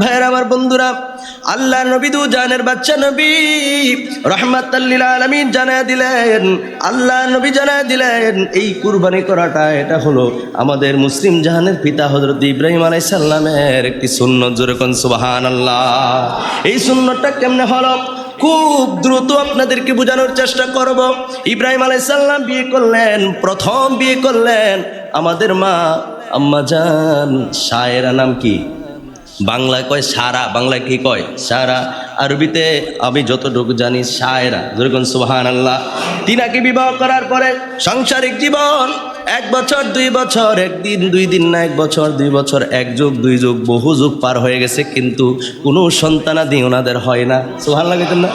ভাইয়ের, আমার বন্ধুরা আল্লাহ নবী দু জানের বাচ্চা নবী রহমাতাল্লিল আলমিন জানায় দিলেন আল্লাহ নবী জানায় দিলেন, এই কুরবানি করাটা, এটা হলো আমাদের মুসলিম জাহানের পিতা হজরত ইব্রাহিম আলাই সাল্লামের একটি সুন্নত। যেরকম সুবাহান আল্লাহ এই সুন্নতটা কেমনে হলো? খুব দ্রুত আপনাদেরকে বোঝানোর চেষ্টা করব। ইব্রাহিম আলাইসাল্লাম বিয়ে করলেন, প্রথম বিয়ে করলেন আমাদের মা, আম্মা জান, শায়েরা নাম কি? বাংলায় কয় সারা, বাংলায় কি কয় সারা? আরবিতে আমি যতটুকু জানি সায়রা। যেরকম সুবাহান আল্লাহ তিনাকে বিবাহ করার পরে সাংসারিক জীবন এক বছর, দুই বছর, একদিন, দুই দিন না, এক বছর, দুই বছর, এক যুগ, দুই যুগ, বহু যুগ পার হয়ে গেছে, কিন্তু কোনো সন্তানাদি ওনাদের হয় না। সোহান লাগে না?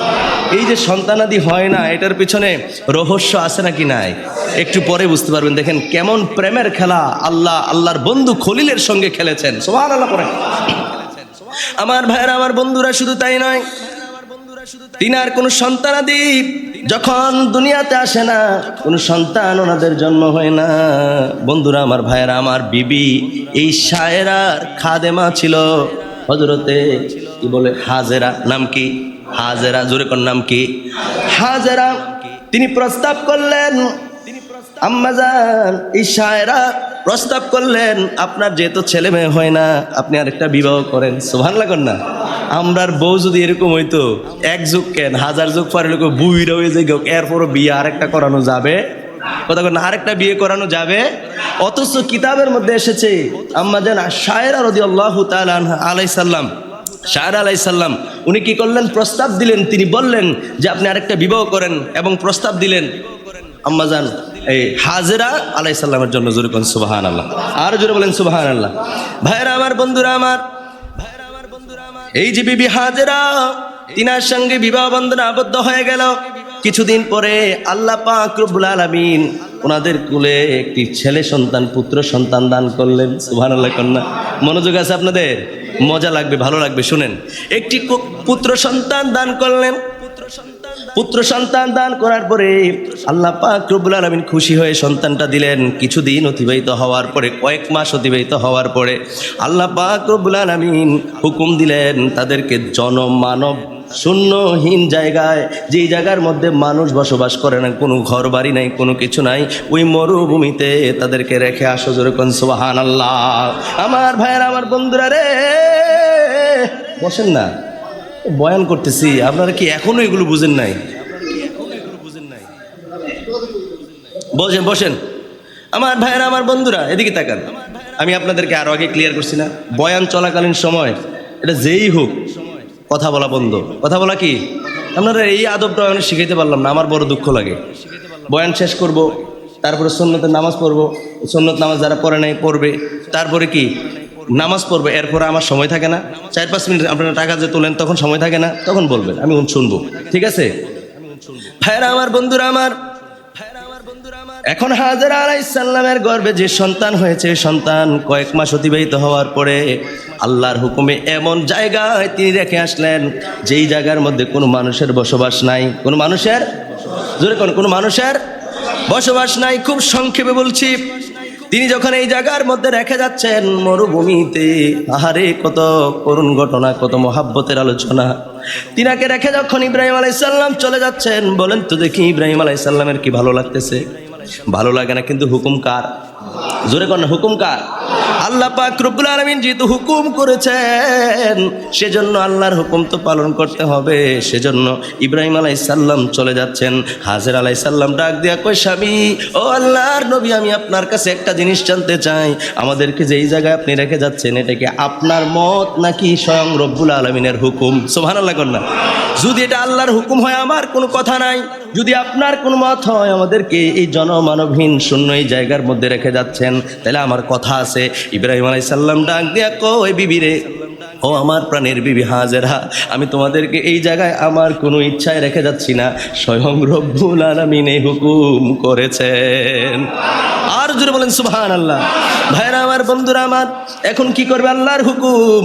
এই যে সন্তানাদি হয় না, এটার পিছনে রহস্য আছে নাকি নাই? একটু পরে বুঝতে পারবেন। দেখেন কেমন প্রেমের খেলা আল্লাহ, আল্লাহর বন্ধু খলিলের সঙ্গে খেলেছেন। সোহান আল্লাহ করে আমার ভাইয়েরা, আমার বন্ধুরা শুধু তাই নয়, তিনার কোনো সন্তানাদি যখন দুনিয়াতে আসে না, কোনো সন্তান ওনাদের জন্ম হয় না। বন্ধুরা, আমার ভাইয়েরা, আমার বিবি, এই শায়েরার খাদেমা ছিল। হজরতে কি বলে, হাজেরা, নাম কি? হাজেরা, জোরে কোন নাম কি? হাজেরা, তিনি প্রস্তাব করলেন আম্মাজান এই শায়েরা প্রস্তাব করলেন, আপনার যেহেতু ছেলে মেয়ে হয় না, আপনি আরেকটা বিবাহ করেন। সোভান লাগুন না। আমরার বউ যদি এরকম হইতো, এক যুগ কেন, হাজার যুগ পরে লোক বুইরা হয়ে যায় এরপরও বিয়ে আরেকটা করানো যাবে? কথা না আরেকটা বিয়ে করানো যাবে? অথচ কিতাবের মধ্যে এসেছে, আম্মা জান শায়েরা রদি আল্লাহ আলাই সাল্লাম শাহর আলাই সাল্লাম উনি কি করলেন? প্রস্তাব দিলেন, তিনি বললেন যে আপনি আরেকটা বিবাহ করেন এবং প্রস্তাব দিলেন। আম্মাজান এই হাজরা আলাই সাল্লামের জন্য জোরে করেন সুবাহান আল্লাহ আর জোরে বলেন সুবাহান আল্লাহ ভাইরা আমার বন্ধুরা, আমার এই যে বিবি হাজেরা, তিনার সঙ্গে বিবাহ বন্ধনে আবদ্ধ হয়ে গেল। কিছুদিন পরে আল্লাহ পাক রব্বুল আলামিন ওনাদের কুলে একটি ছেলে সন্তান, পুত্র সন্তান দান করলেন। সুবহানাল্লাহ, কন্যা। মনোযোগ আছে আপনাদের? মজা লাগবে, ভালো লাগবে, শুনেন। একটি পুত্র সন্তান দান করলেন। পুত্র সন্তান দান করার পরে আল্লাহ পাক রব্বুল আলামিন খুশি হয়ে সন্তানটা দিলেন। কিছুদিন অতিবাহিত হওয়ার পরে, কয়েক মাস অতিবাহিত হওয়ার পরে আল্লাহ পাক রব্বুল আলামিন হুকুম দিলেন তাদেরকে জনমানব শূন্যহীন জায়গায়, যেই জায়গার মধ্যে মানুষ বসবাস করে না, কোনো ঘর বাড়ি নাই, কোনো কিছু নাই, ওই মরুভূমিতে তাদেরকে রেখে আসো যেরকম সোহান আল্লাহ আমার ভাইয়ের, আমার বন্ধুরা রে, বসেন না। বয়ান করতেছি, আপনারা কি এখনও এগুলো বুঝেন নাই? বসেন বসেন। আমার ভাইয়েরা, আমার বন্ধুরা, এদিকে তাকান। আমি আপনাদেরকে আরও আগে ক্লিয়ার করছি না। বয়ান চলাকালীন সময়, এটা যেই হোক, কথা বলা বন্ধ। কথা বলা কি? আপনারা এই আদবটা আমি শিখাইতে পারলাম না, আমার বড় দুঃখ লাগে। বয়ান শেষ করব, তারপরে সন্ন্যতের নামাজ পড়ব। সন্ন্যত নামাজ যারা পড়ে নাই, পড়বে। তারপরে কি? নামাজ পড়বে, এরপরে আমার সময় থাকে না। চার পাঁচ মিনিট আপনারা টাকা যে তোলেন, তখন সময় থাকে না, তখন বলবেন, আমি শুনব। ঠিক আছে? ভাইরা আমার, বন্ধুরা আমার, এখন হাজারা আলাইসাল্লামের গর্বে যে সন্তান হয়েছে সন্তান কয়েক মাস অতিবাহিত হওয়ার পরে আল্লাহর হুকুমে এমন জায়গায় তিনি রেখে আসলেন, যেই জায়গার মধ্যে কোনো মানুষের বসবাস নাই। কোনো মানুষের? জোরে কোন, কোনো মানুষের বসবাস নাই? খুব সংক্ষেপে বলছি তিনি যখন এই জায়গার মধ্যে রেখে যাচ্ছেন, মরুভূমিতে, আহারে, কত করুণ ঘটনা, কত মহাব্বতের আলোচনা। তিনাকে রেখে যখন ইব্রাহিম আলাইসাল্লাম চলে যাচ্ছেন, বলেন, তো দেখি ইব্রাহিম আলাইসাল্লামের কি ভালো লাগতেছে? ভালো লাগে না, কিন্তু হুকুম কার? জোরে কর না হুকুম কার? আল্লাহ পাক রব্বুল আলামিন যেহেতু হুকুম করেছেন, সেজন্য আল্লাহর হুকুম তো পালন করতে হবে। সেজন্য ইব্রাহিম আলাই সাল্লাম চলে যাচ্ছেন। হাজের আলাই সাল্লাম ডাক দিয়া কই স্বামী, ও আল্লাহর নবী, আমি আপনার কাছে একটা জিনিস জানতে চাই। আমাদেরকে যেই জায়গায় আপনি রেখে যাচ্ছেন, এটা কি আপনার মত নাকি স্বয়ং রব্বুল আলমিনের হুকুম? সোভান আল্লাহ না। যদি এটা আল্লাহর হুকুম হয়, আমার কোনো কথা নাই। যদি আপনার কোনো মত হয়, আমাদেরকে এই জনমানবহীন শূন্য এই জায়গার মধ্যে রেখে যাচ্ছেন, তাহলে আমার কথা আছে। ইব্রাহিম আলাই সাল্লাম ডাক দিয়া কই বিবিরে ও আমার প্রাণের বিবি হাজেরা, আমি তোমাদেরকে এই জায়গায় আমার কোনো ইচ্ছায় রেখে যাচ্ছি না। স্বয়ং রব্বুল আলমিন হুকুম করেছেন। আর জোরে বলেন সুবহান আল্লাহ ভাইরা আমার, বন্ধুরা আমার, এখন কি করবে আল্লাহর হুকুম?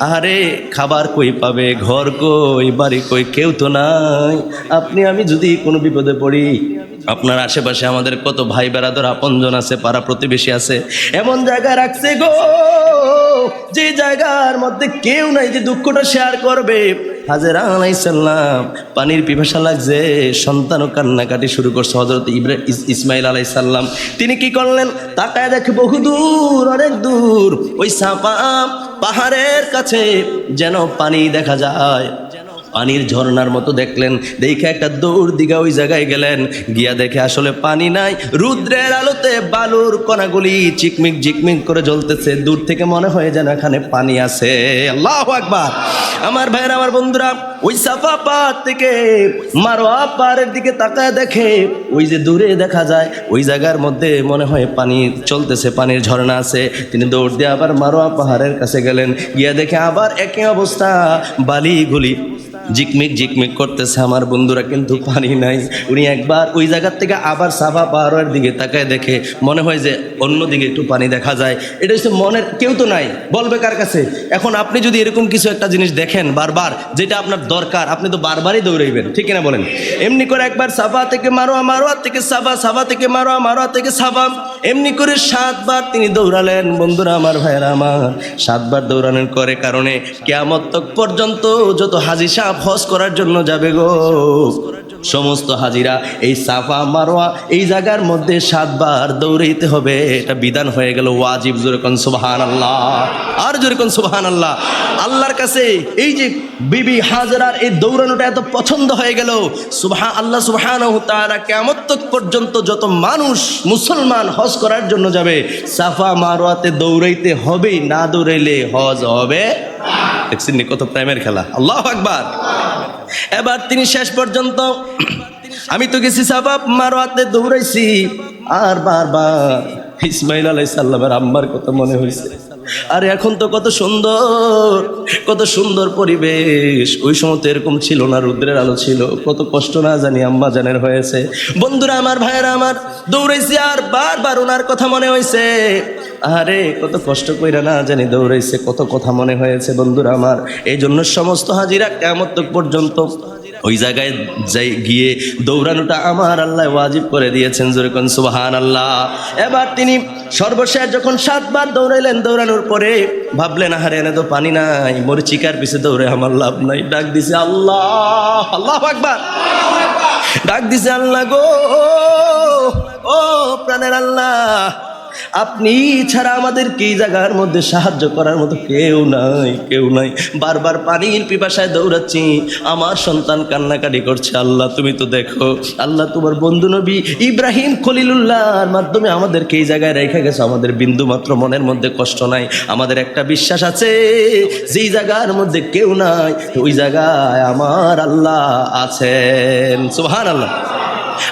আরে খাবার কই পাবে, ঘর কই, বাড়ি কই, কেউ তো নাই। আপনি, আমি যদি কোনো বিপদে পড়ি, আপনার আশেপাশে আমাদের কত ভাই বেড়াদর আপনজন আছে, পাড়া প্রতিবেশী আছে, এমন জায়গা রাখছে গো, যে জায়গার মধ্যে কেউ নাই যে দুঃখটা শেয়ার করবে। হাজেরা আলাইসাল্লাম পানির পিপাসা লাগছে সন্তানও কান্নাকাটি শুরু করছে হজরত ইব্রা ইস- ইসমাইল আলাইসাল্লাম তিনি কি করলেন? তাকায় দেখে বহু দূর, অনেক দূর, ওই সাপা পাহাড়ের কাছে যেন পানি দেখা যায়। পানির ঝর্ণার মতো দেখলেন। দেখে একটা দৌড় দিঘা ওই জায়গায় গেলেন। গিয়া দেখে আসলে পানি নাই। রুদ্রের আলোতে বালুর কণাগুলি চিকমিক জিকমিক করে জ্বলতেছে। দূর থেকে মনে হয় যেন এখানে পানি আছে। আল্লাহ আকবার। আমার ভাইয়ের, আমার বন্ধুরা ওই সাফা পাহাড় থেকে মারোয়া পাহাড়ের দিকে তাকায় দেখে, ওই যে দূরে দেখা যায়, ওই জায়গার মধ্যে মনে হয় পানি চলতেছে, পানির ঝর্ণা আছে। তিনি দৌড় দিয়ে আবার মারোয়া পাহাড়ের কাছে গেলেন। গিয়া দেখে আবার একই অবস্থা, বালি বালিগুলি জিকমিক জিকমিক করতেছে আমার বন্ধুরা, কিন্তু পানি নাই। উনি একবার ওই জায়গার থেকে আবার সাফা পাহাড়ের দিকে তাকায় দেখে, মনে হয় যে অন্য দিকে একটু পানি দেখা যায়। এটা হচ্ছে মনের, কেউ তো নাই। বলবে কার কাছে? এখন আপনি যদি এরকম কিছু একটা জিনিস দেখেন বারবার, যেটা আপনার দরকার। আপনি তো বারবারই দৌড়াইবেন, ঠিক কিনা বলেন? এমনি করে একবার সাফা থেকে মারোয়া মারোয়া থেকে সাফা সাফা থেকে মারোয়া মারোয়া থেকে সাফা। এমনি করে সাতবার তিনি দৌড়ালেন। বন্ধুরা আমার, ভাইয়েরা আমার, সাতবার দৌড়ানোর করে কারণে কেয়ামত পর্যন্ত যত হাজি সাহ হজ করার জন্য যাবে গো। সমস্ত হাজিরা, এই সাফা, মারোয়া, এই জায়গার মধ্যে সাতবার দৌড়াইতে হবে। এটা বিধান হয়ে গেল ওয়াজিব। জোরেকন সুবাহান আল্লাহ আর জোরেকন সুবাহান আল্লাহ আল্লাহর কাছে এই যে বিবি হাজরার এই দৌড়ানোটা এত পছন্দ হয়ে গেল। সুবাহা আল্লাহ সুবাহান তারা কেমন পর্যন্ত যত মানুষ মুসলমান হজ করার জন্য যাবে, সাফা, মারোয়াতে দৌড়াইতে হবেই, না দৌড়াইলে হজ হবে দেখছেন কত প্রেমের খেলা। আল্লাহ আকবার। এবার তিনি শেষ পর্যন্ত, আমি তো গেছি সাবাব মারোয়াতে দৌড়াইছি। আর বারবার ইসমাইল আলাই সাল্লামের আম্মার কত মনে হয়েছে আর এখন তো কত সুন্দর কত সুন্দর পরিবেশ। ওই সময় তো এরকম ছিল না, রুদ্রের আলো ছিল। কত কষ্ট না জানি আম্মা জানের হয়েছে। বন্ধুরা আমার, ভাইয়েরা আমার, দৌড়াইছি আর বারবার ওনার কথা মনে হয়েছে আরে কত কষ্ট কইরা না জানি দৌড়াইছে, কত কথা মনে হয়েছে বন্ধুরা আমার। এই জন্য সমস্ত হাজিরা কেমন পর্যন্ত ওই জায়গায় যাই গিয়ে দৌড়ানোটা আমার আল্লাহ ওয়াজিব করে দিয়েছেন যেরকম সুবাহান আল্লাহ এবার তিনি সর্বশেষ যখন সাতবার দৌড়াইলেন, দৌড়ানোর পরে ভাবলেন, আহারে, এনে তো পানি নাই মরিচিকার পিছে দৌড়ে আমার লাভ নাই। ডাক দিছে আল্লাহ আল্লাহ আকবার। ডাক দিছে আল্লাহ গো, ও প্রাণের আল্লাহ আপনি ছাড়া আমাদের কি জায়গার মধ্যে সাহায্য করার মতো কেউ নাই কেউ নাই। বারবার পানির পিপাসায় দৌড়াচ্ছি। আমার সন্তান কান্নাকাটি করছে। আল্লাহ, তুমি তো দেখো। আল্লাহ, তোমার বন্ধু নবী ইব্রাহিম খলিলুল্লাহর মাধ্যমে আমাদেরকে এই জায়গায় রেখে গেছে। আমাদের বিন্দু মাত্র মনের মধ্যে কষ্ট নাই। আমাদের একটা বিশ্বাস আছে যেই জায়গার মধ্যে কেউ নাই ওই জায়গায় আমার আল্লাহ আছেন। সুবহান আল্লাহ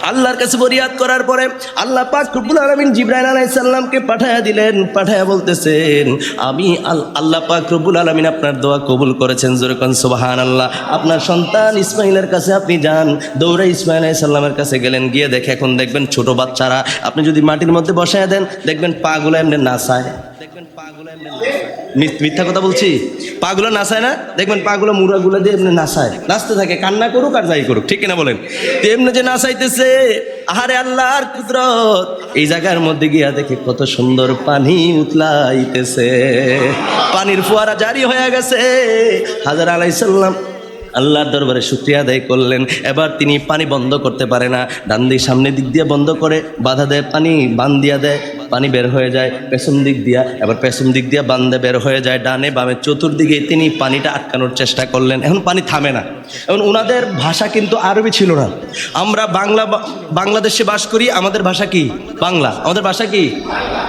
আল্লাহর কাছে ফরিয়াদ করার পরে আল্লাহ পাক রব্বুল আলামিন জিবরাইল আলাইহিস সালামকে পাঠায়া দিলেন, পাঠায়া বলতেছেন, আমি আল- আল্লাহ পাক রব্বুল আলামিন আপনার দোয়া কবুল করেছেন। যেরকম সুবহানাল্লাহ। আপনার সন্তান ইসমাইলের কাছে আপনি যান, দৌড়ে ইসমাইল আলাইহিস সালামের কাছে গেলেন, গিয়ে দেখে এখন দেখবেন ছোট বাচ্চারা। আপনি যদি মাটির মধ্যে বসায় দেন, দেখবেন পাগুলো এমনি নাচায়। মিথ্যা কথা বলছি? পাগুলো নাচায় না? দেখবেন পাগুলো মুড়াগুলো দিয়ে এমনি নাচায়। নাচতে থাকে, কান্না করুক আর যাই করুক, ঠিক কিনা বলেন? এমনি যে নাচাইতেছে, আহারে আল্লাহর কুদরত, এই জায়গার মধ্যে গিয়া দেখে কত সুন্দর পানি উতলাইতেছে। পানির ফোয়ারা জারি হয়ে গেছে। হাজার আলাইসাল্লাম আল্লাহর দরবারে শুক্রিয়া আদায় করলেন। এবার তিনি পানি বন্ধ করতে পারে না। ডান দিক সামনে দিক দিয়ে বন্ধ করে বাধা দেয়, পানি বান দিয়া দেয়, পানি বের হয়ে যায় পেছন দিক দিয়া। এবার পেছন দিক দিয়া বান্ধে বের হয়ে যায়, ডানে বামে চতুর্দিকে তিনি পানিটা আটকানোর চেষ্টা করলেন। এখন পানি থামে না। এখন ওনাদের ভাষা কিন্তু আরবি ছিল না। আমরা বাংলা বাংলাদেশে বাস করি, আমাদের ভাষা কি? বাংলা। আমাদের ভাষা কি?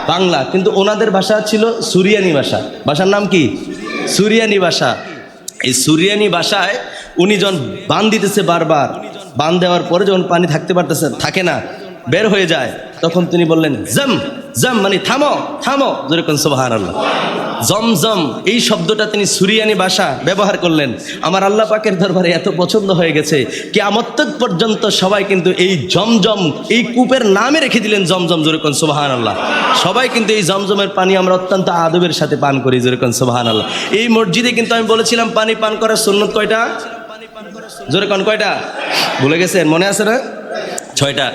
বাংলা। কিন্তু ওনাদের ভাষা ছিল সুরিয়ানি ভাষা। ভাষার নাম কি? সুরিয়ানি ভাষা। এই সুরিয়ানি বাসায় উনি যখন বান দিতেছে বারবার, বান দেওয়ার পরে যখন পানি থাকতে পারতেছে, থাকে না বের হয়ে যায়। তখন তিনি বললেন, জম জম মানে থামো থামো। যেরকম সোবাহান আল্লাহ জমজম এই শব্দটা তিনি সুরিয়ানি ভাষা ব্যবহার করলেন। আমার আল্লাহ পাকের দরবারে এত পছন্দ হয়ে গেছে। কি আমত্তক পর্যন্ত সবাই কিন্তু এই জমজম এই কূপের নামে রেখে দিলেন জমজম যেরকম সোবাহান আল্লাহ সবাই কিন্তু এই জমজমের পানি আমরা অত্যন্ত আদবের সাথে পান করি যেরকম সোবাহান আল্লাহ এই মসজিদে কিন্তু আমি বলেছিলাম, পানি পান করার সুন্নত কয়টা? জোরে কন, কয়টা? ভুলে গেছেন? মনে আছে না? ছয়টা।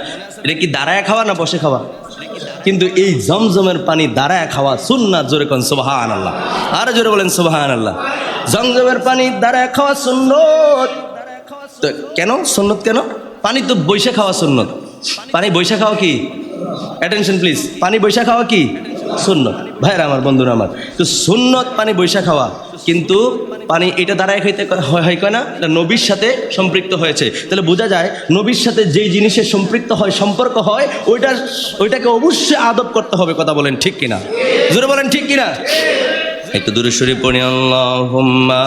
এটা কি দাঁড়ায় খাওয়া না বসে খাওয়া? কিন্তু এই জমজমের পানি দাঁড়ায় খাওয়া সুন্নাত জোরে কন সুবাহান আনাল্লাহ আর জোরে বলেন সোভা আল্লাহ জমজমের পানি দাঁড়ায় খাওয়া সুন্নত। তো কেন? সুন্নত কেন? পানি তো বৈশা খাওয়া সুন্নত। পানি বৈশা খাওয়া কি? অ্যাটেনশন প্লিজ পানি বৈশাখ খাওয়া কি? সুন্নত। ভাইরা আমার, বন্ধুরা আমার, তো সুন্নত পানি বৈশা খাওয়া, কিন্তু পানি এটা দ্বারাই খাইতে হয় কয় না? এটা নবীর সাথে সম্পৃক্ত হয়েছে। তাহলে বোঝা যায়, নবীর সাথে যেই জিনিসের সম্পৃক্ত হয়, সম্পর্ক হয়, ওইটা ওইটাকে অবশ্যই আদব করতে হবে, কথা বলেন ঠিক কিনা? জোরে বলেন ঠিক কিনা? একটু দূরে সরে পড়ি, আল্লাহুম্মা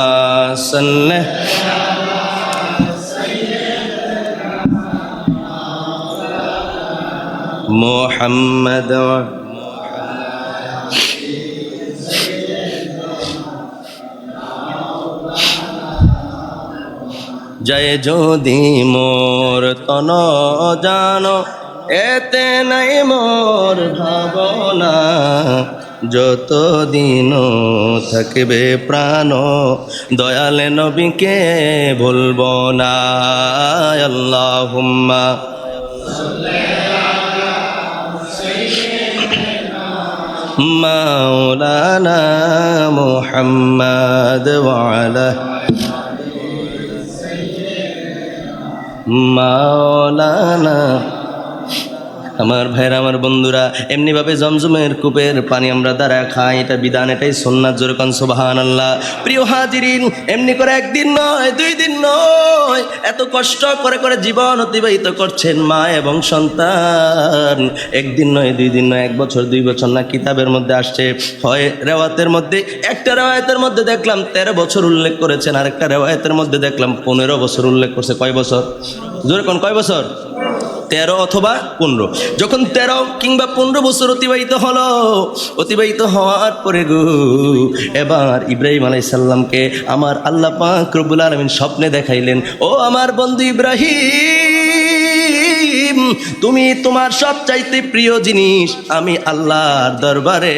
সাল্লি। যায় যদি মোর তন জানো, এতে নাই মোর ভাবনা। যত দিন থাকবে প্রাণ, দয়ালে নবীকে ভুলব না। আল্লাহ মাওলানা মোহাম্মদ ওয়ালা মাওলানা আমার ভাইরা আমার বন্ধুরা, এমনিভাবে জমজমের কূপের পানি আমরা দ্বারা খাই, এটা বিধান, এটাই সন্ন্যাত জোরকান সোবাহান আল্লাহ প্রিয় হাজিরিন, এমনি করে একদিন নয়, দুই দিন নয়, এত কষ্ট করে করে জীবন অতিবাহিত করছেন মা এবং সন্তান। একদিন নয়, দুই দিন নয়, এক বছর, দুই বছর না, কিতাবের মধ্যে আসছে, হয় রেওয়াতের মধ্যে, একটা রেওয়ায়তের মধ্যে দেখলাম তেরো বছর উল্লেখ করেছেন, আরেকটা রেওয়ায়তের মধ্যে দেখলাম পনেরো বছর উল্লেখ করছে, কয় বছর? জোরে কয় বছর? তেরো অথবা পনেরো। যখন তেরো কিংবা পনেরো বছর অতিবাহিত হলো, অতিবাহিত হওয়ার পরে গু, এবার ইব্রাহিম আলাইসাল্লামকে আমার আল্লাহ পাক রবুল আলমিন স্বপ্নে দেখাইলেন, ও আমার বন্ধু ইব্রাহিম তুমি তোমার সব চাইতে প্রিয় জিনিস আমি আল্লাহর দরবারে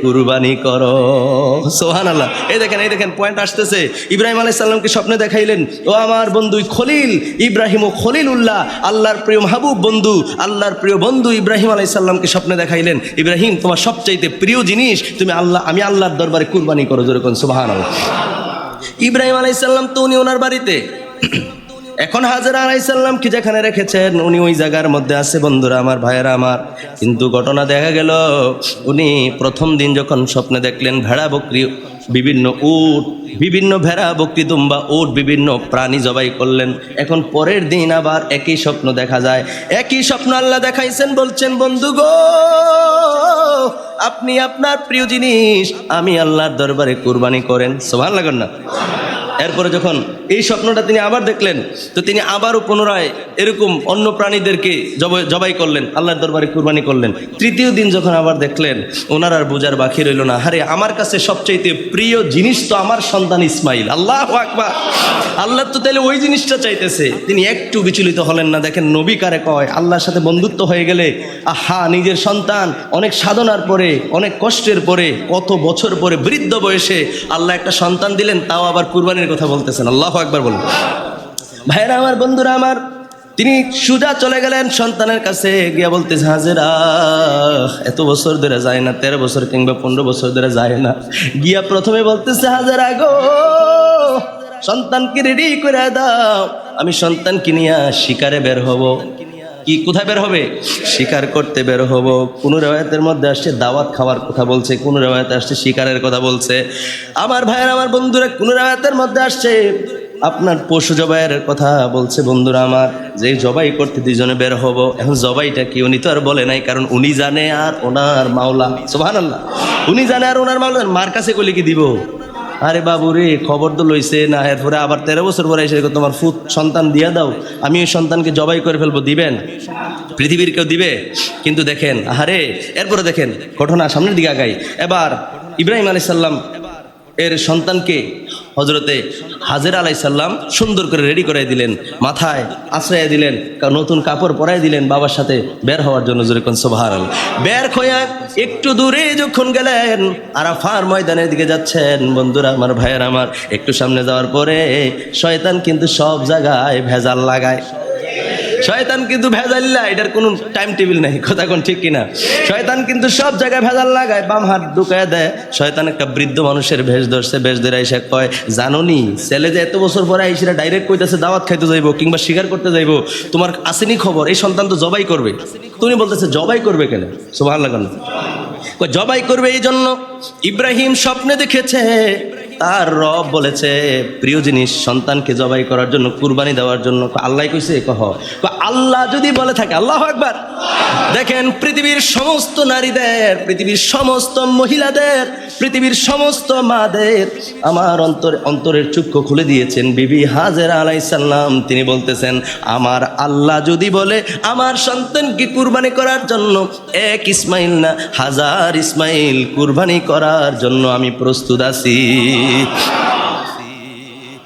কুরবানি করো। সোহান আল্লাহ এই দেখেন এই দেখেন পয়েন্ট আসতেছে। ইব্রাহিম আলাইসাল্লামকে স্বপ্নে দেখাইলেন, ও আমার বন্ধু খলিল, ইব্রাহিম ও খলিল উল্লাহ আল্লাহর প্রিয় মাহবুব বন্ধু, আল্লাহর প্রিয় বন্ধু ইব্রাহিম আলাইসাল্লামকে স্বপ্নে দেখাইলেন, ইব্রাহিম, তোমার সবচাইতে প্রিয় জিনিস, তুমি আল্লাহ, আমি আল্লাহর দরবারে কুরবানি করো। যেরকম সুবাহান ইব্রাহিম আলাইসাল্লাম তো উনি ওনার বাড়িতে। এখন হাজারা আলাইসাল্লাম কি যেখানে রেখেছেন? উনি ওই জায়গার মধ্যে আছে বন্ধুরা, আমার ভাইয়েরা আমার। কিন্তু ঘটনা দেখা গেল, উনি প্রথম দিন যখন স্বপ্নে দেখলেন ভেড়া বকরি, বিভিন্ন উট, বিভিন্ন ভেড়া বকরি, দুম্বা উট, বিভিন্ন প্রাণী জবাই করলেন। এখন পরের দিন আবার একই স্বপ্ন দেখা যায়। একই স্বপ্ন আল্লাহ দেখাইছেন, বলছেন, বন্ধু গো, আপনি আপনার প্রিয় জিনিস, আমি আল্লাহর দরবারে কুরবানি করেন। সোভান লাগান না। এরপরে যখন এই স্বপ্নটা তিনি আবার দেখলেন, তো তিনি আবারও পুনরায় এরকম অন্য প্রাণীদেরকে জবাই করলেন, আল্লাহর দরবারে কুরবানি করলেন। তৃতীয় দিন যখন আবার দেখলেন, ওনার আর বোঝার বাকি রইল না। হারে আমার কাছে সবচাইতে প্রিয় জিনিস তো আমার সন্তান ইসমাইল। আল্লাহ আকবার। আল্লাহ তো তাহলে ওই জিনিসটা চাইতেছে। তিনি একটু বিচলিত হলেন না। দেখেন, নবী কারে কয়? আল্লাহর সাথে বন্ধুত্ব হয়ে গেলে, আহা, নিজের সন্তান, অনেক সাধনার পরে, অনেক কষ্টের পরে, কত বছর পরে বৃদ্ধ বয়সে আল্লাহ একটা সন্তান দিলেন, তাও আবার কুরবানির কথা বলতেছেন, আল্লাহ একবার বলুন। ভাইরা আমার, বন্ধুরা আমার, তিনি সুজা চলে গেলেন সন্তানের কাছে, গিয়া বলতেছে, হাজেরা, এত বছর ধরে যায় না, তেরো বছর কিংবা পনেরো বছর ধরে যায় না। গিয়া প্রথমে বলতেছে, হাজেরা গো, সন্তানকে রেডি করে দাও, আমি সন্তানকে নিয়ে শিকারে বের হব। কি কোথায় বের হবে? শিকার করতে বের হব। কোন রেওয়ায়তের মধ্যে আসছে দাওয়াত খাওয়ার কথা বলছে, কোন রেওয়ায়তে আসছে শিকারের কথা বলছে। আমার ভাইয়ের, আমার বন্ধুরা, কোন রেওয়ায়তের মধ্যে আসছে, আপনার পশু জবাইয়ের কথা বলছে বন্ধুরা আমার, যে জবাই করতে দুজনে বের হব। এখন জবাইটা কি? উনি তো আর বলে নাই, কারণ উনি জানে আর ওনার মাওলা। সোহান আল্লাহ উনি জানে আর ওনার মাওলা, মার কাছে কলি কি দিব? আরে বাবু রে খবর তো লইছে না, এরপরে আবার তেরো বছর পরে এসে তোমার ফুট সন্তান দিয়া দাও, আমি ওই সন্তানকে জবাই করে ফেলব, দিবেন? পৃথিবীর কেউ দিবে? কিন্তু দেখেন, আহারে, এরপরে দেখেন, ঘটনা সামনের দিকে আগাই। এবার ইব্রাহিম আলি সাল্লাম এর সন্তানকে হজরতে হাজের আলাইসাল্লাম সুন্দর করে রেডি করে দিলেন, মাথায় আশ্রয় দিলেন নতুন কাপড় পরাই দিলেন বাবার সাথে বের হওয়ার জন্য যেরকম সোভার বের খোয়া একটু দূরে যখন গেলেন, আরাফার ময়দানের দিকে যাচ্ছেন। বন্ধুরা, আমার ভাইয়ের আমার, একটু সামনে যাওয়ার পরে শয়তান কিন্তু সব জায়গায় ভেজাল লাগায়। শয়তান কিন্তু ভেজাল্লা এটার কোনো টাইম টেবিল নাই, কথা কোন ঠিক কিনা? শয়তান কিন্তু সব জায়গায় ভেজাল লাগায়, বাম হাত ঢুকায় দেয়। শয়তান একটা বৃদ্ধ মানুষের ভেষ ধরছে, ভেষ ধরে এসে কয় জানোনি ছেলে যে এত বছর পরে আইসিরা ডাইরেক্ট কইতাছে, দাওয়াত খাইতে যাইবো কিংবা স্বীকার করতে যাইবো, তোমার আসেনি খবর, এই সন্তান তো জবাই করবে। তুমি বলতেছে, জবাই করবে কেন? সোভান লাগান জবাই করবে এই জন্য ইব্রাহিম স্বপ্নে দেখেছে তার রব বলেছে, প্রিয় জিনিস, সন্তানকে জবাই করার জন্য, কুরবানি দেওয়ার জন্য আল্লাহ কইছে কহ আল্লাহ যদি বলে থাকে, আল্লাহ একবার দেখেন, পৃথিবীর সমস্ত নারীদের, পৃথিবীর সমস্ত মহিলাদের, পৃথিবীর সমস্ত মাদের আমার অন্তর, অন্তরের চক্ষু খুলে দিয়েছেন। বিবি হাজেরা আলাইসাল্লাম তিনি বলতেছেন, আমার আল্লাহ যদি বলে, আমার সন্তানকে কুরবানি করার জন্য এক ইসমাইল না, হাজার ইসমাইল কুরবানি করার জন্য আমি প্রস্তুত আছি।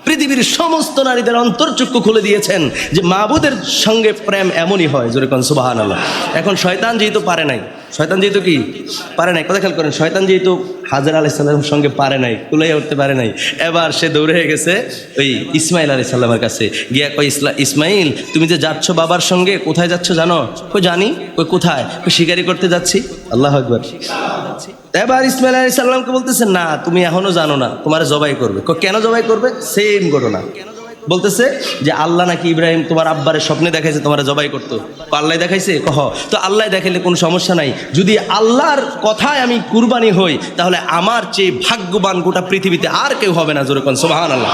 পৃথিবীর সমস্ত নারীদের অন্তর্চক্ষু খুলে দিয়েছেন যে মাবুদের সঙ্গে প্রেম এমনই হয়, জোরে কোন সুবাহান আল্লাহ এখন শয়তান যেহেতু পারে নাই, শয়তান যেহেতু কি? পারে নাই। কথা খেয়াল করেন, শয়তান যেহেতু হাজার আলি সাল্লামের সঙ্গে পারে নাই, কুলাইয়া উঠতে পারে নাই, এবার সে দৌড়ে গেছে ওই ইসমাইল আলি সাল্লামের কাছে। গিয়া কই ইসলা, ইসমাইল, তুমি যে যাচ্ছ বাবার সঙ্গে, কোথায় যাচ্ছ জানো? কই জানি। কই কোথায়? কই শিকারি করতে যাচ্ছি। আল্লাহ একবার এবার ইসমাইল আলী সাল্লামকে বলতেছে, না, তুমি এখনও জানো না, তোমার জবাই করবে। কেন জবাই করবে? সেম ঘটনা। বলতেছে যে, আল্লাহ নাকি ইব্রাহিম তোমার আব্বারে স্বপ্নে দেখাইছে, তোমার জবাই করতো। আল্লাহ দেখাইছে? কহ তো আল্লাহ দেখাইলে কোনো সমস্যা নাই। যদি আল্লাহর কথায় আমি কুরবানি হই, তাহলে আমার চেয়ে ভাগ্যবান গোটা পৃথিবীতে আর কেউ হবে না যেরকম সোহান আল্লাহ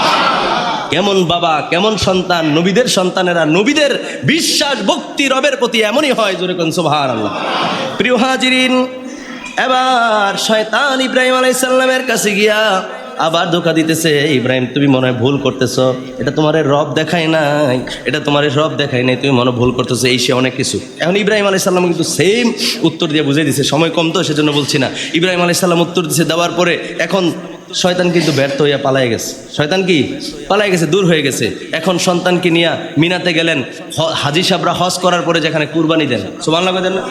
কেমন বাবা, কেমন সন্তান, নবীদের সন্তানেরা, নবীদের বিশ্বাস ভক্তি রবের প্রতি এমনই হয় যেরকম সোহান আল্লাহ প্রিয় হাজিরিন এবার শয়তান ইব্রাহিম আলাইসাল্লামের কাছে গিয়া আবার ধোকা দিতেছে, ইব্রাহিম, তুমি মনে হয় ভুল করতেছো। এটা তোমার রব দেখায় নাই। এটা তোমার রব দেখায় নাই, তুমি মনে ভুল করতেছো। এই সে অনেক কিছু। এখন ইব্রাহিম আলাইসাল্লাম কিন্তু সেম উত্তর দিয়ে বুঝিয়ে দিছে। সময় কম তো, সেজন্য বলছি না। ইব্রাহিম আলাইসাল্লাম উত্তর দিছে, দেওয়ার পরে এখন শয়তান কিন্তু ব্যর্থ হইয়া পালাই গেছে। শয়তান কি? পালাই গেছে, দূর হয়ে গেছে। এখন সন্তানকে নিয়ে মিনাতে গেলেন। হাজি সাহেবরা হজ করার পরে যেখানে কুরবানি দেন। সোমান লাগা দেন না?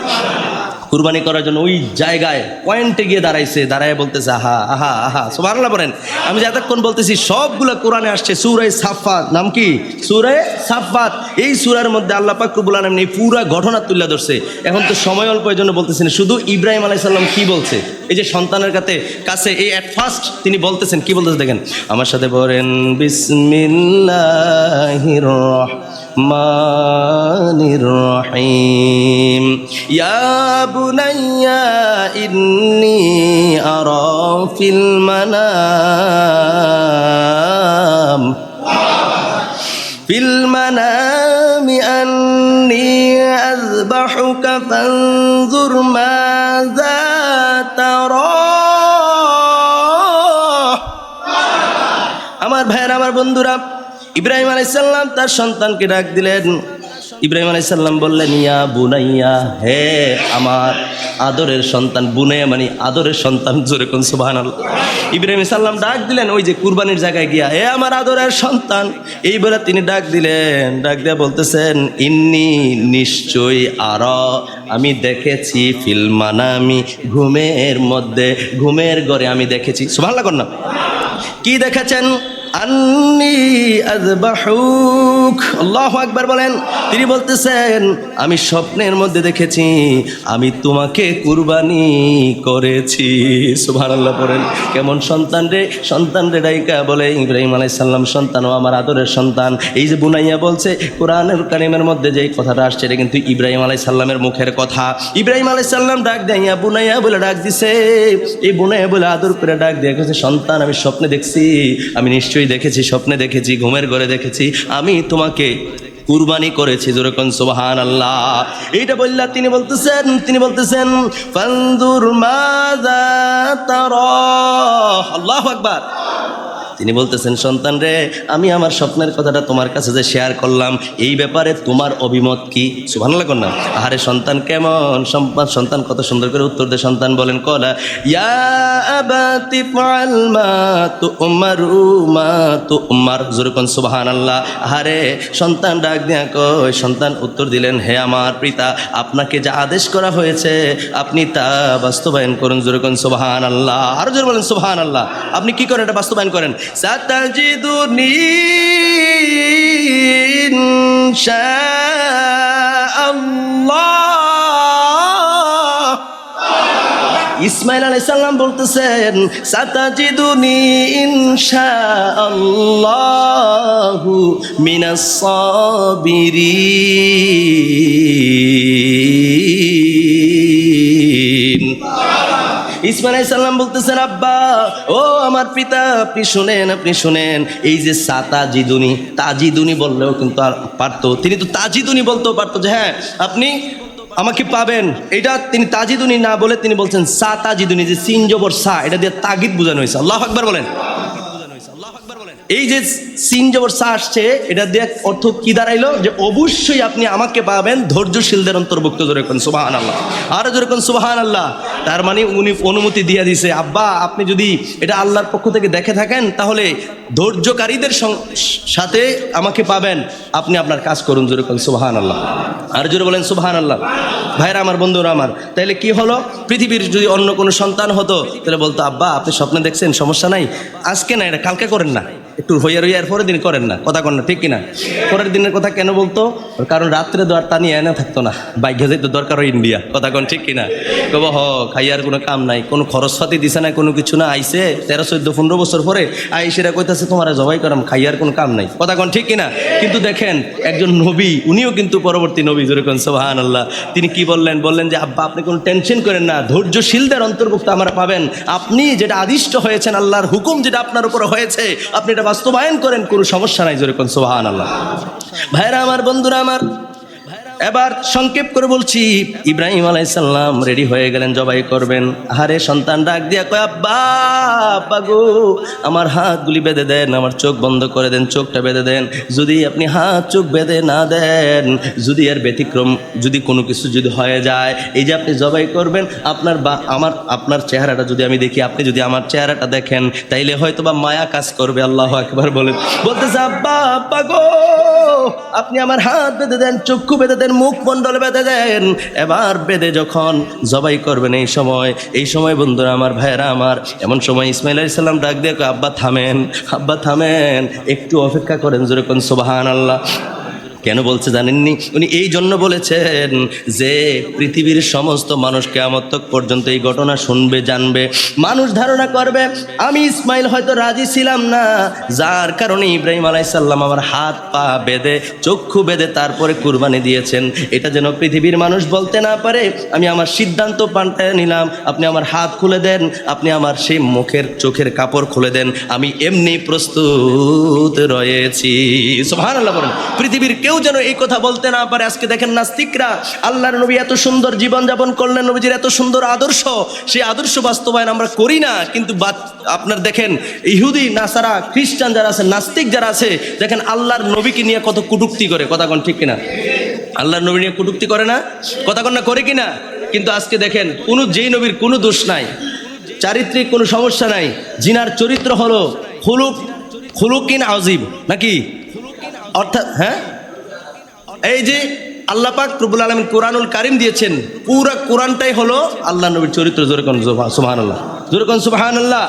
কুরবানি করার জন্য ওই জায়গায় পয়েন্টে গিয়ে দাঁড়াইছে দাঁড়ায় বলতেছে, আহা আহা আহা। সুবহানাল্লাহ বলেন। আমি যে এতক্ষণ বলতেছি, সবগুলো কোরআনে আসছে সুরাই সাফাত নাম কি? সুরায় সাফাত এই সুরার মধ্যে আল্লাহ পাক রব্বুল আলামিন এই পুরা ঘটনা তুলে ধরছে। এখন তো সময় অল্প জন্য বলতেছেন শুধু ইব্রাহিম আলাইহিস সালাম কি বলছে? এই যে সন্তানের কাছে কাছে এই অ্যাট ফার্স্ট তিনি বলতেছেন, কি বলতেছে দেখেন? আমার সাথে বলেন, বিসমিল্লাহির রহমানির রহিম ইয়া বুনাইয়া ইন্নি আরা ফিল মানাম في المنام أني أذبحك فانظر ماذا ترى আমার ভাইয়ের আমার বন্ধুরা ইব্রাহিম আলাইসাল্লাম তার সন্তানকে ডাক দিলেন। ইব্রাহিম আলাইসাল্লাম বললেন, ইয়া বুনাইয়া, হে আমার আদরের সন্তান, বুনাইয়া মানে আদরের সন্তান জোরে কোন সুবাহান ইব্রাহিম সাল্লাম ডাক দিলেন, ওই যে কুরবানির জায়গায় গিয়া, হে আমার আদরের সন্তান। এই বলে তিনি ডাক দিলেন, ডাক দিয়া বলতেছেন, ইন্নি নিশ্চয়ই আর, আমি দেখেছি ফিল্মানামি ঘুমের মধ্যে, ঘুমের ঘরে আমি দেখেছি। সুভান লাগুন না। কি দেখেছেন? আল্লাহু বলেন। তিনি বলতেছেন, আমি স্বপ্নের মধ্যে দেখেছি, আমি তোমাকে কুরবানি করেছি। সুবহানাল্লাহ পড়েন। কেমন সন্তান রে? সন্তান রে ডাইকা বলে ইব্রাহিম আলাইহিস সালাম সন্তান ও আমার আদরের সন্তান। এই যে বুনাইয়া বলছে, কোরআনের কারিমের মধ্যে যে কথাটা আসছে, এটা কিন্তু ইব্রাহিম আলাইহিস সালামের মুখের কথা। ইব্রাহিম আলাইহিস সালাম ডাক দেয়া বুনাইয়া বলে ডাক দিছে। এই বুনাইয়া বলে আদর করে ডাক দিয়ে সন্তান, আমি স্বপ্নে দেখছি, আমি নিশ্চয়ই দেখেছি, স্বপ্নে দেখেছি, ঘুমের ঘরে দেখেছি। আমি তোমাকে কুরবানি করেছি যেরকম সোহান আল্লাহ এইটা বললা তিনি বলতেছেন তিনি বলতেছেন ফান্দুর মাদা তার। আল্লাহ আকবার। তিনি বলতেছেন, সন্তান রে, আমি আমার স্বপ্নের কথাটা তোমার কাছে যে শেয়ার করলাম, এই ব্যাপারে তোমার অভিমত কি? সুভান লাগুন না। আহারে সন্তান কেমন? সন্তান কত সুন্দর করে উত্তর দেয় সন্তান বলেন কলা ইয়া আবাতি ফাল মা তুমারু মা তুমার। যেরকম সুবহানাল্লাহ। আহারে সন্তান ডাক দিয়া কয়, সন্তান উত্তর দিলেন, হে আমার পিতা, আপনাকে যা আদেশ করা হয়েছে, আপনি তা বাস্তবায়ন করুন। যেরকম সুবহান আল্লাহ আরও জোরে বলেন সুবহান আল্লাহ আপনি কি করেন? এটা বাস্তবায়ন করেন। সাতাজিদুনি شاء الله ইসমাইল আলাইসাল্লাম বলতেছেন সাতাজিদুনি ইনশাআল্লাহু মিনাস সাবিরিন ইসমাইল আলাইসাল্লাম বলতেছেন আব্বা ও আমার পিতা, আপনি শুনেন আপনি শুনেন। এই যে সাতাজিদুনি, তাজিদুনি বললেও কিন্তু আর পারতো। তিনি তো তাজিদুনি বলতেও পারতো যে হ্যাঁ আপনি আমাকে পাবেন। এটা তিনি তাজিদুনি না বলে তিনি বলছেন সা তাজিদুনি যে সিন জবর সা, এটা দিয়ে তাগিদ বোঝানো হয়েছে। আল্লাহ আকবার বলেন। এই যে সিন জবর সা আসছে, এটা দিয়ে অর্থ কি দাঁড়াইলো? যে অবশ্যই আপনি আমাকে পাবেন ধৈর্যশীলদের অন্তর্ভুক্ত জোরে কোন সুবাহান আল্লাহ আরও জোরে কোন সুবাহান আল্লাহ তার মানে উনি অনুমতি দিয়ে দিছে, আব্বা, আপনি যদি এটা আল্লাহর পক্ষ থেকে দেখে থাকেন, তাহলে ধৈর্যকারীদের সাথে আমাকে পাবেন। আপনি আপনার কাজ করুন জোরে কোন সুবাহান আল্লাহ আর জোরে বলেন সুবাহান আল্লাহ ভাইরা আমার, বন্ধুরা আমার, তাইলে কি হলো? পৃথিবীর যদি অন্য কোনো সন্তান হতো তাহলে বলতো, আব্বা, আপনি স্বপ্নে দেখছেন, সমস্যা নাই। আজকে না, এটা কালকে করেন না। একটু হইয়া রইয়া এর পরের দিন করেন না, কথা কন না, ঠিক কিনা? পরের দিনের কথা কেন বলতো? কারণ রাত্রে দর তা নিয়ে এনে থাকতো না, বাইকে যেতে দরকার হয় ইন্ডিয়া, কথা কন ঠিক কিনা? কব, হ খাইয়ার কোনো কাম নাই, কোনো খরচপাতি দিছে না, কোনো কিছু না আইসে তেরো, চোদ্দ, পনেরো বছর পরে আইসেরা কইতাছে, তোমার জবাই করাম খাইয়ার কোনো কাম নাই কথা কন ঠিক কিনা? কিন্তু দেখেন, একজন নবী, উনিও কিন্তু পরবর্তী নবী যেরকম সোহান আল্লাহ তিনি কি বললেন? বললেন যে, আব্বা, আপনি কোনো টেনশন করেন না, ধৈর্যশীলদের অন্তর্ভুক্ত আমরা পাবেন। আপনি যেটা আদিষ্ট হয়েছেন, আল্লাহর হুকুম যেটা আপনার উপর হয়েছে, আপনি এটা বাস্তবায়ন করেন কোনো সমস্যা নাই যেরকম সোহান আল্লাহ ভাইরা আমার বন্ধুরা আমার এবার সংক্ষেপ করে বলছি, ইব্রাহিম আলাইসাল্লাম রেডি হয়ে গেলেন, জবাই করবেন। আহারে, সন্তান ডাক দিয়া কয়, আব্বা গো, আমার হাতগুলি বেঁধে দেন, আমার চোখ বন্ধ করে দেন, চোখটা বেঁধে দেন। যদি আপনি হাত, চোখ বেঁধে না দেন, যদি এর ব্যতিক্রম, যদি কোনো কিছু যদি হয়ে যায়, এই যে আপনি জবাই করবেন, আপনার বা, আমার, আপনার চেহারাটা যদি আমি দেখি, আপনি যদি আমার চেহারাটা দেখেন, তাইলে হয়তো বা মায়া কাজ করবে, আল্লাহ একবার বলেন। বলতেছে, আব্বা আব্বা গো, আপনি আমার হাত বেঁধে দেন, চক্ষু বেঁধে দেন মুখ মন্ডল বেঁধে দেন। এবার বেঁধে যখন জবাই করবেন এই সময় এই সময় বন্ধুরা আমার ভাইয়েরা আমার, এমন সময় ইসমাইল আলাইসাল্লাম ডাক দিয়ে আব্বা থামেন আব্বা থামেন, একটু অপেক্ষা করেন যেরকম সোবাহান আল্লাহ কেন বলছে জানেননি? উনি এই জন্য বলেছেন যে পৃথিবীর সমস্ত মানুষ কেয়ামত পর্যন্ত এই ঘটনা শুনবে, জানবে। মানুষ ধারণা করবে, আমি ইসমাইল হয়তো রাজি ছিলাম না। যার কারণে ইব্রাহিম আলাইসাল্লাম আমার হাত পা বেঁধে, চক্ষু বেঁধে তারপরে কুরবানি দিয়েছেন। এটা যেন পৃথিবীর মানুষ বলতে না পারে, আমি আমার সিদ্ধান্ত পাল্টায় নিলাম। আপনি আমার হাত খুলে দেন, আপনি আমার সেই মুখের, চোখের কাপড় খুলে দেন। আমি এমনি প্রস্তুত রয়েছি। সুবহানাল্লাহ বলেন, পৃথিবীর কেউ যেন এই কথা বলতে না পারে। আজকে দেখেন নাস্তিকরা আল্লাহর নবী এত সুন্দর জীবন যাপন করলেন, নবীজির এত সুন্দর আদর্শ। সেই আদর্শ বাস্তবায়ন আমরা করি না, কিন্তু আপনার দেখেন, ইহুদি, নাসারা, খ্রিস্টান যারা আছে, নাস্তিক যারা আছে, দেখেন আল্লাহর নবীকে নিয়ে কত কুটুক্তি করে। কথা কোন ঠিক কিনা? আল্লাহর নবী নিয়ে কুটুক্তি করে না? কথা কোন না, করে কিনা? কিন্তু আজকে দেখেন, কোনো যেই নবীর কোনো দোষ নাই, চারিত্রিক কোনো সমস্যা নাই। জিনার চরিত্র হলো খুলুক, খুলুকিন আজিব নাকি? অর্থাৎ হ্যাঁ? এই যে আল্লাহ পাক প্রবুল আলমিন কোরআনুল কারিম দিয়েছেন, পুরা কোরআনটাই হলো আল্লাহ নবীর চরিত্র। জোরকন সুবাহান আল্লাহ জোরকন সুবাহান আল্লাহ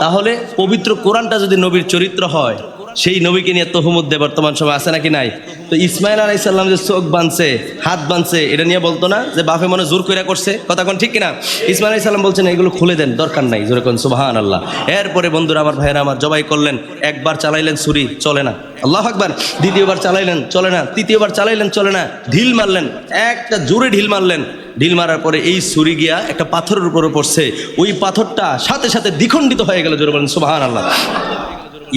তাহলে পবিত্র কোরআনটা যদি নবীর চরিত্র হয় সেই নবীকে নিয়ে তহমত দে বর্তমান সময় আছে নাকি নাই? তো ইসমাইল আলাইসাল্লাম যে চোখ বাঁধছে, হাত বাঁধছে, এটা নিয়ে বলতো না যে বাপে মনে জোর করে করছে। কথা কোন ঠিক কিনা? ইসমাইল আলাইসাল্লাম বলছেন, এগুলো খুলে দেন, দরকার নাই। যেরকম সুবাহান আল্লাহ এরপরে বন্ধুরা, আমার ভাইয়েরা আমার জবাই করলেন, একবার চালাইলেন ছুরি, চলে না। আল্লাহ আকবার, দ্বিতীয়বার চালাইলেন, চলে না। তৃতীয়বার চালাইলেন, চলে না। ঢিল মারলেন, একটা জোরে ঢিল মারলেন। ঢিল মারার পরে এই ছুরি গিয়া একটা পাথরের উপরে পড়ছে। ওই পাথরটা সাথে সাথে দ্বিখণ্ডিত হয়ে গেল, জোরে বলেন সুবাহান আল্লাহ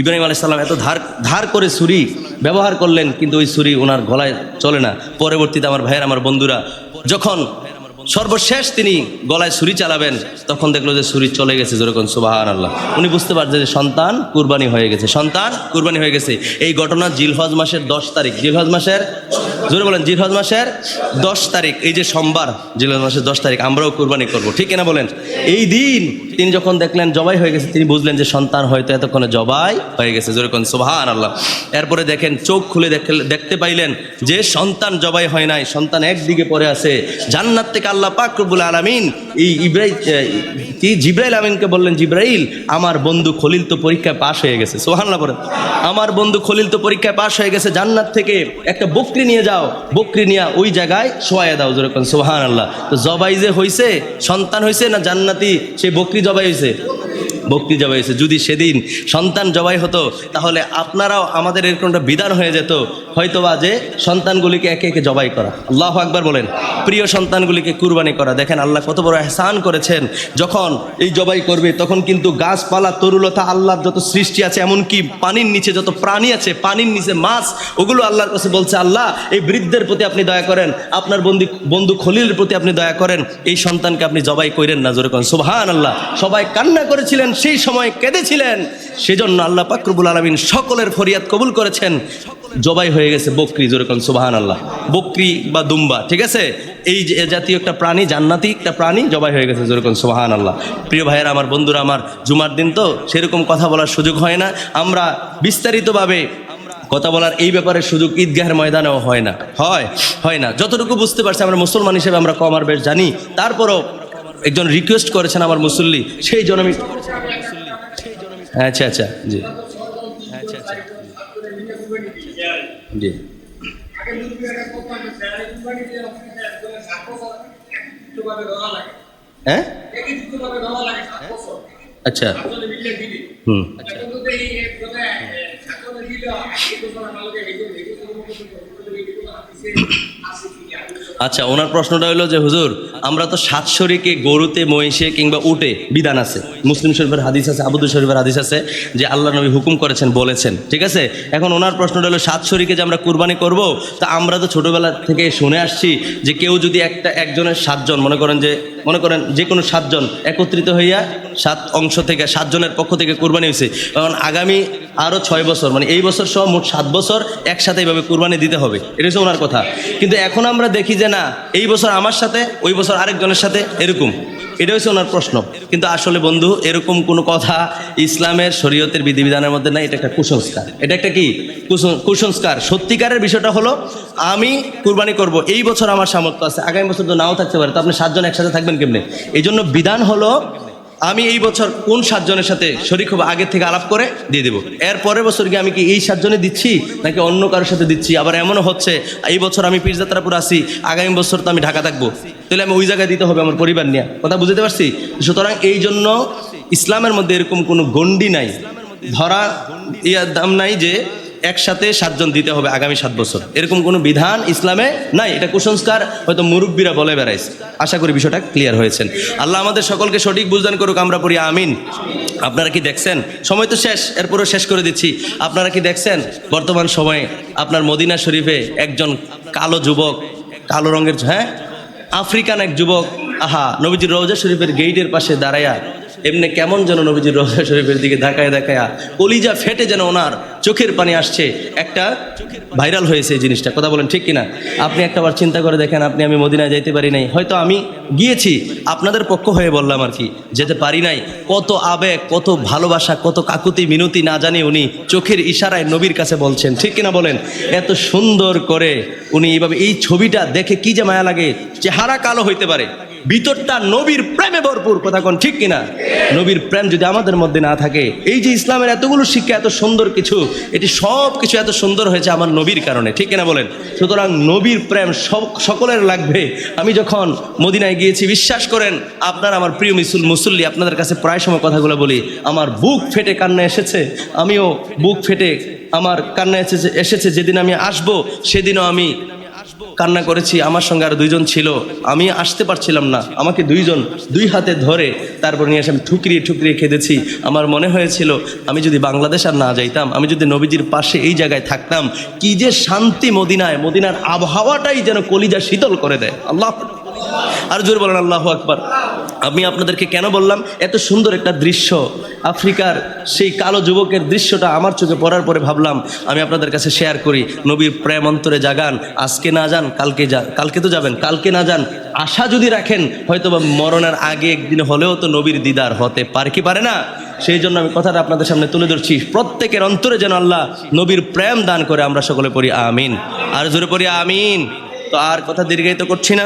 ইব্রাহিম আলাইসাল্লাম এত ধার ধার করে ছুরি ব্যবহার করলেন, কিন্তু ওই ছুরি ওনার গলায় চলে না। পরবর্তীতে আমার ভাইয়ের, আমার বন্ধুরা যখন সর্বশেষ তিনি গলায় ছুরি চালাবেন, তখন দেখল যে ছুরি চলে গেছে যেরকম সুবাহান আল্লাহ উনি বুঝতে পারছে যে সন্তান কুরবানি হয়ে গেছে, সন্তান কুরবানি হয়ে গেছে। এই ঘটনা জিলহজ মাসের দশ তারিখ। জিলহজ মাসের, জোরে বলেন, জিলহজ মাসের দশ তারিখ, এই যে সোমবার, জিলহজ মাসের দশ তারিখ, আমরাও কুরবানি করব, ঠিক কিনা বলেন? এই দিন তিনি যখন দেখলেন জবাই হয়ে গেছে, তিনি বুঝলেন যে সন্তান হয়তো এতক্ষণে জবাই হয়ে গেছে যেরকম সুবাহান আল্লাহ এরপরে দেখেন, চোখ খুলে দেখতে পাইলেন যে সন্তান জবাই হয় নাই, সন্তান একদিকে পড়ে আছে, জান্নাত থেকে আল্লাহ পাক আলমিন এই কি জিব্রাইল আমিনকে বললেন, জিব্রাইল, আমার বন্ধু খলিল তো পরীক্ষায় পাশ হয়ে গেছে। সোহান্লা পরে আমার বন্ধু খলিল তো পরীক্ষায় পাশ হয়ে গেছে, জান্নাত থেকে একটা বকরি নিয়ে যাও। বকরি নিয়ে ওই জায়গায় শোয়া দাও যেরকম সোহান আল্লাহ তো জবাই যে হয়েছে সন্তান হয়েছে না জান্নাতি, সেই বকরি জবাই হয়েছে বকরি জবাই হয়েছে যদি সেদিন সন্তান জবাই হতো, তাহলে আপনারাও আমাদের এরকম একটা বিধান হয়ে যেত, হয়তোবা যে সন্তানগুলিকে একে একে জবাই করা। আল্লাহ আকবার বলেন, প্রিয় সন্তানগুলিকে কুরবানি করা। দেখেন আল্লাহ কত বড় এহসান করেছেন। যখন এই জবাই করবে, তখন কিন্তু গাছপালা, তরুলতা, আল্লাহর যত সৃষ্টি আছে, এমনকি পানির নিচে যত প্রাণী আছে, পানির নিচে মাছ, ওগুলো আল্লাহর কাছে বলছে, আল্লাহ, এই বৃদ্ধের প্রতি আপনি দয়া করেন, আপনার বন্ধু বন্ধু খলিলের প্রতি আপনি দয়া করেন, এই সন্তানকে আপনি জবাই করেন না। জোরে করেন সুবহান আল্লাহ সবাই কান্না করেছিলেন সেই সময় কেঁদেছিলেন। সেজন্য আল্লাহ পাকরবুল আলমিন সকলের ফরিয়াদ কবুল করেছেন। জবাই হয়ে গেছে বকরি যেরকম সুবাহান আল্লাহ বকরি বা দুম্বা, ঠিক আছে? এই জাতীয় একটা প্রাণী, জান্নাতি একটা প্রাণী জবাই হয়ে গেছে যেরকম সুবাহান আল্লাহ প্রিয় ভাইয়েরা, আমার বন্ধুরা, আমার জুমার দিন তো সেরকম কথা বলার সুযোগ হয় না। আমরা বিস্তারিতভাবে কথা বলার এই ব্যাপারে সুযোগ ঈদগাহের ময়দানেও হয় না। হয় হয় না। যতটুকু বুঝতে পারছি আমরা মুসলমান হিসেবে আমরা কম আর বেশ জানি। তারপরও একজন রিকোয়েস্ট করেছেন আমার মুসল্লি, সেই জন্য আমি আচ্ছা আচ্ছা জি। আচ্ছা আচ্ছা। জি। হ্যাঁ? আচ্ছা। হুম। আচ্ছা। ওনার প্রশ্নটা হলো যে, হুজুর, আমরা তো সাত শরীকে, গরুতে, মহিষে কিংবা উটে বিধান আছে। মুসলিম শরীফের হাদিস আছে আবুদুল শরীফের হাদিস আছে, যে আল্লাহ নবী হুকুম করেছেন, বলেছেন। ঠিক আছে? এখন ওনার প্রশ্নটা হলো, সাত শরীকে যে আমরা কুরবানি করব, তা আমরা তো ছোটোবেলা থেকে শুনে আসছি যে কেউ যদি একটা, একজনের সাতজন, মনে করেন যে মনে করেন যে কোনো সাতজন একত্রিত হইয়া সাত অংশ থেকে, সাতজনের পক্ষ থেকে কোরবানি হয়েছে কারণ আগামী আরও ছয় বছর মানে এই বছর সহ মোট সাত বছর একসাথে এইভাবে কোরবানি দিতে হবে। এটা হচ্ছে ওনার কথা। কিন্তু এখন আমরা দেখি যে না, এই বছর আমার সাথে, ওই বছর আরেকজনের সাথে এরকম। এটা হচ্ছে ওনার প্রশ্ন। কিন্তু আসলে বন্ধু, এরকম কোনো কথা ইসলামের শরীয়তের বিধিবিধানের মধ্যে নাই, এটা একটা কুসংস্কার। এটা একটা কি? কুসং- কুসংস্কার। সত্যিকারের বিষয়টা হলো, আমি কুরবানি করব, এই বছর আমার সামর্থ্য আছে, আগামী বছর তো নাও থাকতে পারে, তো আপনি সাতজন একসাথে থাকবেন কেমনে? এই জন্য বিধান হলো আমি এই বছর কোন সাতজনের সাথে শরিক হব আগে থেকে আলাপ করে দিয়ে দেবো। এর পরের বছর কি আমি কি এই সাতজনে দিচ্ছি, নাকি অন্য কারোর সাথে দিচ্ছি? আবার এমনও হচ্ছে, এই বছর আমি পীরযাত্রাপুর আসি আগামী বছর তো আমি ঢাকা থাকব। তাহলে আমি ওই জায়গায় দিতে হবে আমার পরিবার নিয়ে। কথা বুঝতে পারছি? সুতরাং এই জন্য ইসলামের মধ্যে এরকম কোনো গণ্ডি নাই। ধরা ইয়ার দাম নাই যে একসাথে সাতজন দিতে হবে আগামী সাত বছর। এরকম কোনো বিধান ইসলামে নাই। এটা কুসংস্কার হয়তো মুরব্বীরা বলে বেড়াইছে। আশা করি বিষয়টা ক্লিয়ার হয়েছেন। আল্লাহ আমাদের সকলকে সঠিক বুঝদান করুক, আমরা পড়ি আমিন। আপনারা কি দেখছেন? সময় তো শেষ, এরপরও শেষ করে দিচ্ছি। আপনারা কি দেখছেন? বর্তমান সময়ে আপনার মদিনা শরীফে একজন কালো যুবক, কালো রঙের হ্যাঁ? আফ্রিকান এক যুবক, আহা, নবীজির রওজা শরীফের গেইটের পাশে দাঁড়ায়া এমনি কেমন যেন নবীজির রওজা শরীফের দিকে ধাকায় দেখায়া কলিজা ফেটে যেন ওনার চোখের পানি আসছে। একটা ভাইরাল হয়েছে এই জিনিসটা। কথা বলেন ঠিক কিনা? আপনি একটাবার চিন্তা করে দেখেন, আপনি আমি মদিনায় যাইতে পারি নাই। হয়তো আমি গিয়েছি, আপনাদের পক্ষ হয়ে বললাম আর কি, যেতে পারি নাই। কত আবেগ, কত ভালোবাসা, কত কাকুতি মিনতি না জানি উনি চোখের ইশারায় নবীর কাছে বলছেন। ঠিক কিনা বলেন? এত সুন্দর করে উনি এইভাবে এই ছবিটা দেখে কি যে মায়া লাগে, চেহারা কালো হইতে পারে। ভিতরটা নবীর প্রেমে ভরপুর, কথা কোন ঠিক কিনা? নবীর প্রেম যদি আমাদের মধ্যে না থাকে, এই যে ইসলামের এতগুলো শিক্ষা, এত সুন্দর কিছু, এটি সব কিছু এত সুন্দর হয়েছে আমার নবীর কারণে, ঠিক কিনা বলেন? সুতরাং নবীর প্রেম সব সকলের লাগবে। আমি যখন মদিনায় গিয়েছি, বিশ্বাস করেন, আপনার আমার প্রিয় মিসুল মুসল্লি আপনাদের কাছে প্রায় সময় কথাগুলো বলি, আমার বুক ফেটে কান্না এসেছে, আমিও বুক ফেটে আমার কান্না এসেছে এসেছে, যেদিন আমি আসব, সেদিনও আমি কান্না করেছি, আমার সঙ্গে আর দুইজন ছিল। আমি আসতে পারছিলাম না। আমাকে দুইজন, দুই হাতে ধরে তারপর নিয়ে এসে আমি ঠুকরিয়ে ঠুকরিয়ে খেদেছি। আমার মনে হয়েছিল, আমি যদি বাংলাদেশ আর না যাইতাম, আমি যদি নবীজির পাশে এই জায়গায় থাকতাম, কি যে শান্তি মদিনায়, মদিনার আবহাওয়াটাই যেন কলিজা শীতল করে দেয়। আল্লাহ আর জোর বলেন আল্লাহ আকবার। আমি আপনাদেরকে কেন বললাম? এত সুন্দর একটা দৃশ্য, আফ্রিকার সেই কালো যুবকের দৃশ্যটা আমার চোখে পড়ার পরে ভাবলাম, আমি আপনাদের কাছে শেয়ার করি। নবীর প্রেম অন্তরে জাগান, আজকে না যান, কালকে যা কালকে তো যাবেন, কালকে না যান, আশা যদি রাখেন হয়তো বা মরণের আগে একদিন হলেও তো নবীর দিদার হতে পারে কি পারে না? সেই জন্য আমি কথাটা আপনাদের সামনে তুলে ধরছি। প্রত্যেকের অন্তরে যেন আল্লাহ নবীর প্রেম দান করে আমরা সকলে পড়ি, আমিন। আর জোরে পড়ি, আমিন। তো আর কথা দীর্ঘায়িত করছি না।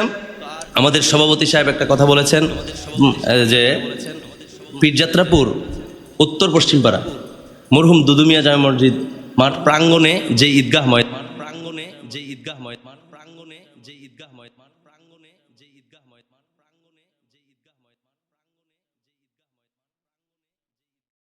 আমাদের সভাপতি সাহেব একটা কথা বলেছেন যে পীরযাত্রাপুর উত্তর পশ্চিম পাড়া, মরহুম দুদুমিয়া জামা মসজিদ, মাঠ প্রাঙ্গণে যে ঈদগাহ ময়দান ময় প্রাঙ্গণে যে ঈদগাহ ময়দান